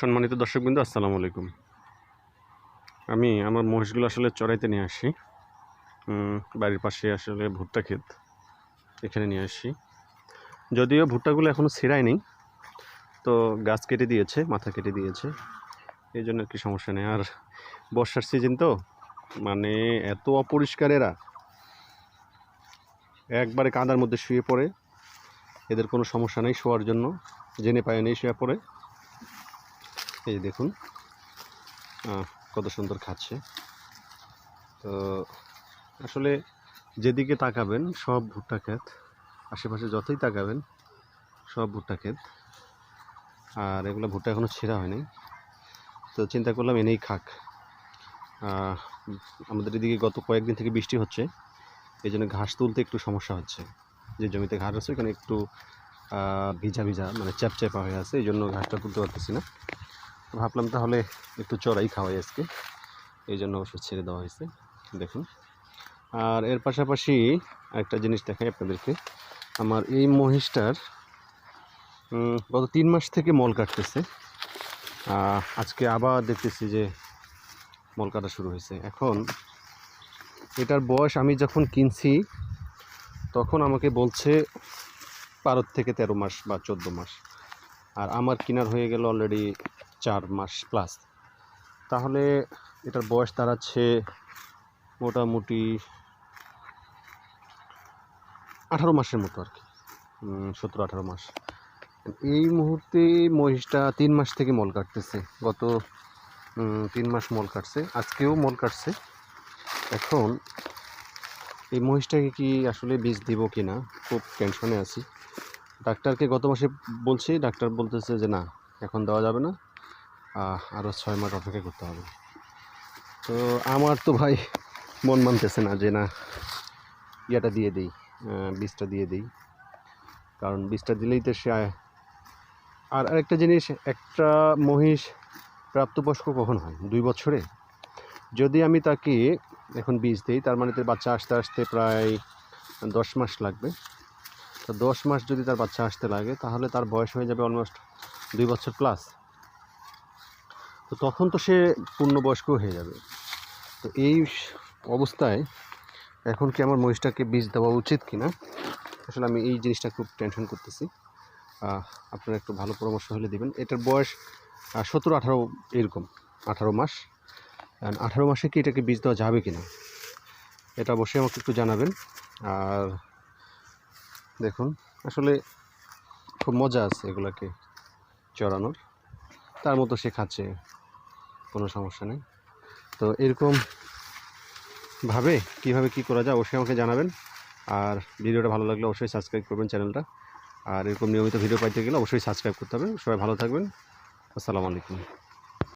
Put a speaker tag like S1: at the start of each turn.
S1: সম্মানিত দর্শকবৃন্দ, আসসালামু আলাইকুম। আমি আমার মহিষগুলো আসলে চড়াইতে নিয়ে আসি। বাড়ির পাশে আসলে ভুট্টা ক্ষেত এখানে নিয়ে আসি। যদিও ভুট্টাগুলো এখনও ছেঁড়াই নেই তো গাছ কেটে দিয়েছে, মাথা কেটে দিয়েছে। এই জন্য কি সমস্যা নেই। আর বর্ষার সিজন তো মানে এত অপরিষ্কার এরা। একবারে কাঁদার মধ্যে শুয়ে পড়ে, এদের কোনো সমস্যা নেই শোয়ার জন্য, জেনে পায় নেই শুয়ে পড়ে। এই দেখুন। কত সুন্দর খাচ্ছে। তো আসলে যেদিকে তাকাবেন, সব ভুট্টা ক্ষেত, আশেপাশে যতই তাকাবেন, সব ভুট্টা ক্ষেত। আর এগুলো ভুট্টা এখনও ছেঁড়া হয়নি। তো চিন্তা করলাম এনেই খাক। আমাদের এদিকে গত কয়েকদিন থেকে বৃষ্টি হচ্ছে। এই জন্য ঘাস তুলতে একটু সমস্যা হচ্ছে। যে জমিতে ঘাস আছে, ওখানে একটু ভিজা ভিজা মানে চ্যাপচ্যাপা হয়ে আছে। এই জন্য ঘাসটা তুলতে পারতেছি না। ভাবলাম তাহলে একটু চড়াই খাওয়াই আজকে। এই জন্য ওষুধ ছেড়ে দেওয়া হয়েছে, দেখুন। আর এর পাশাপাশি একটা জিনিস দেখাই আপনাদেরকে। আমার এই মহিষটার গত তিন মাস থেকে মল কাটতেছে। আজকে আবার দেখতেছি যে মল কাটা শুরু হয়েছে। এখন এটার বয়স আমি যখন কিনছি, তখন আমাকে বলছে বারো থেকে তেরো মাস বা চোদ্দ মাস। আর আমার কেনার হয়ে গেল অলরেডি চার মাস প্লাস তাহলে এটার বয়স দাঁড়াচ্ছে মোটামুটি আঠারো মাসের মতো আর কি। সতেরো, আঠারো মাস। এই মুহূর্তে মহিষটা তিন মাস থেকে মল কাটতেছে। গত তিন মাস মল কাটছে। আজকেও মল কাটছে। এখন এই মহিষটাকে কি আসলে বীজ দিব কি না খুব টেনশনে আছি। ডাক্তারকে গত মাসে বলছি, ডাক্তার বলতেছে যে না, এখন দেওয়া যাবে না। আরও ছয় মাস অপেক্ষা করতে হবে। তো আমার তো ভাই মন মানতেছে না যে না, ইয়েটা দিয়ে দিই বীজটা দিয়ে দিই। কারণ বীজটা দিলেই তো সে আর আরেকটা জিনিস, একটা মহিষ প্রাপ্তবয়স্ক কখন হয়? দুই বছরে? যদি আমি তাকে এখন বীজ দিই, তার মানে তার বাচ্চা আসতে আসতে প্রায় দশ মাস লাগবে। তো দশ মাস যদি তার বাচ্চা আসতে লাগে, তাহলে তার বয়স হয়ে যাবে অলমোস্ট দুই বছর প্লাস তো তখন তো সে পূর্ণবয়স্ক হয়ে যাবে। তো এই অবস্থায় এখন কি আমার মহিষটাকে বীজ দেওয়া উচিত কি না? আসলে আমি এই জিনিসটা খুব টেনশন করতেছি। আপনারা একটু ভালো পরামর্শ হলে দিবেন। এটার বয়স সতেরো, আঠারো এরকম, আঠারো মাস। আঠারো মাসে কি এটাকে বীজ দেওয়া যাবে কি না? এটা অবশ্যই আমাকে একটু জানাবেন। আর দেখুন, আসলে খুব মজা আছে এগুলাকে চড়ানোর। তার মতো সে খাচ্ছে। কোনো সমস্যা নেই। তো এরকম ভাবে কীভাবে কি করা যায় অবশ্যই আমাকে জানাবেন। আর ভিডিওটা ভালো লাগলে অবশ্যই সাবস্ক্রাইব করবেন চ্যানেলটা। আর এরকম নিয়মিত ভিডিও পাইতে গেলে অবশ্যই সাবস্ক্রাইব করতে হবে। সবাই ভালো থাকবেন। আসসালামু আলাইকুম।